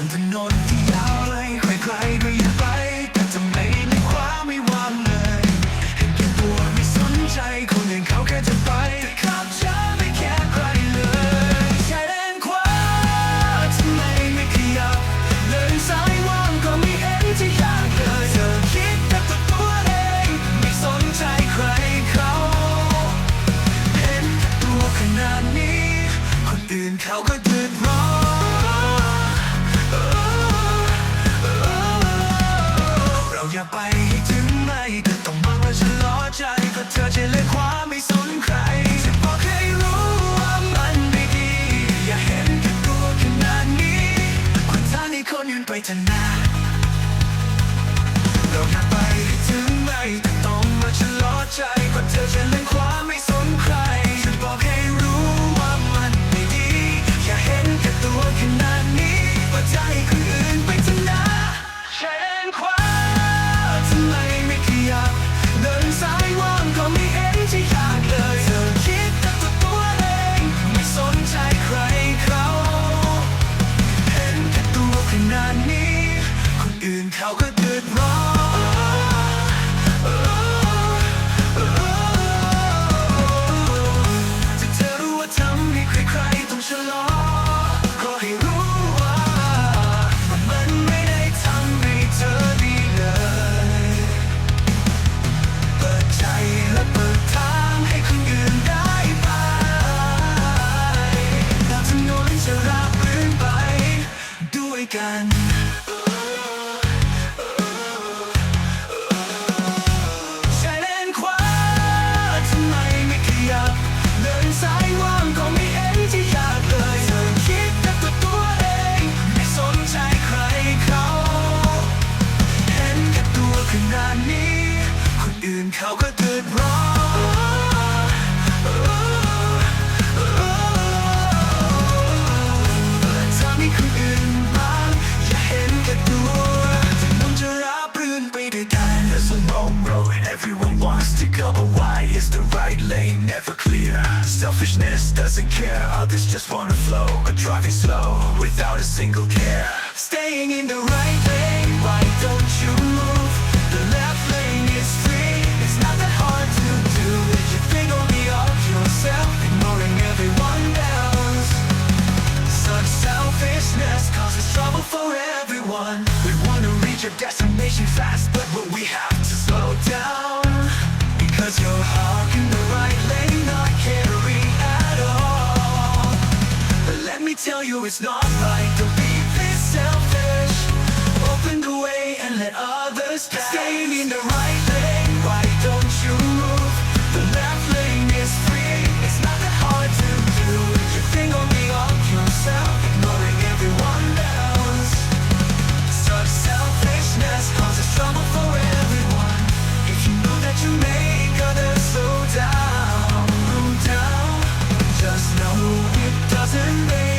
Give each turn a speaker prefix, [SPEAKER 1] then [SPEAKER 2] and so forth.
[SPEAKER 1] Cuando no te hablan y juega y me tonight. กันชาเลนขวาทำไมไม่ขยับเดินซ้ายว่างก็ไม่เอ็ที่อยากเลยเธอคิดแต่ตัวตัวเอง ไม่สนใจใครเขา เห็นแค่ตัวขนาดนี้ คนอื่นเขาก็เดือดร้อน there's a long road Everyone wants to go But why is the right lane never clear? Selfishness doesn't care Others just wanna flow But driving slow without a single care Staying in the right lane Why don't you move? The left lane is free It's not that hard to do If you think only of yourself Ignoring everyone else Such selfishness causes trouble for everyone We wanna reach our destination fast tell you it's not right. To be this selfish. Open the way and let others pass. Stay in the right lane, why don't you move? The left lane is free, it's not that hard to do. If you think only of yourself, ignoring everyone else. Such selfishness causes trouble for everyone. If you know that you make others slow down, slow down. Just know it doesn't make